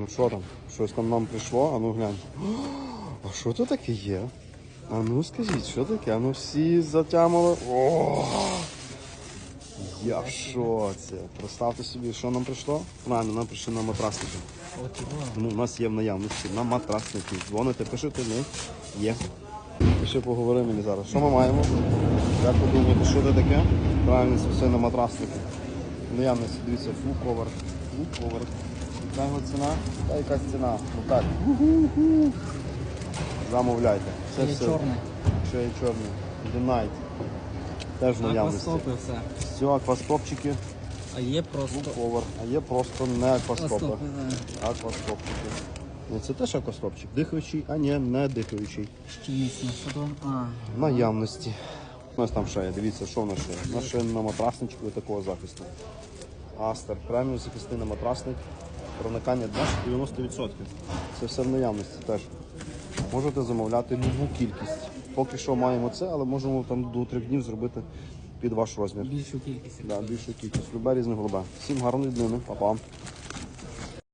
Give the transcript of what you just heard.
Ну що там? Щось там нам прийшло, а ну глянь. А що це таке є? А ну скажіть, що таке? А ну всі затямили. О! Я в шоці. Представте собі, що нам прийшло? Правильно, нам прийшли на матрасники. Ну, у нас є в наявності на матрасники. Дзвоните, пишете, ми є. І ще поговори мені зараз. Що ми маємо? Як ви думаєте, що це таке? Правильно, все на матрасники. Наявності, дивіться, full cover. Full cover. Яка його ціна? Та якась ціна. Ну Замовляйте. Це Є все. чорний. Ще є чорний. The Теж в наявності. Аквастопи все. Все, аквастопчики, А є просто full. А є просто не аквастопи. аквастопи. Аквастопчики. Ну, це теж аквастопчик. Дихаючий, а ні, не дихаючий. Ще міцно. Що там? А, Наявності. У нас там ще є. Дивіться, що в нас ще є. У нас ще на матрасничку такого захисту. Астер. Преміум захисний на матрасник. Проникання 90%. Це все в наявності теж. Можете замовляти любу кількість. Поки що маємо це, але можемо там до трьох днів зробити під ваш розмір. більшу кількість. Да, більшу кількість. Любе різне голубе. Всім гарної днини, Па-па.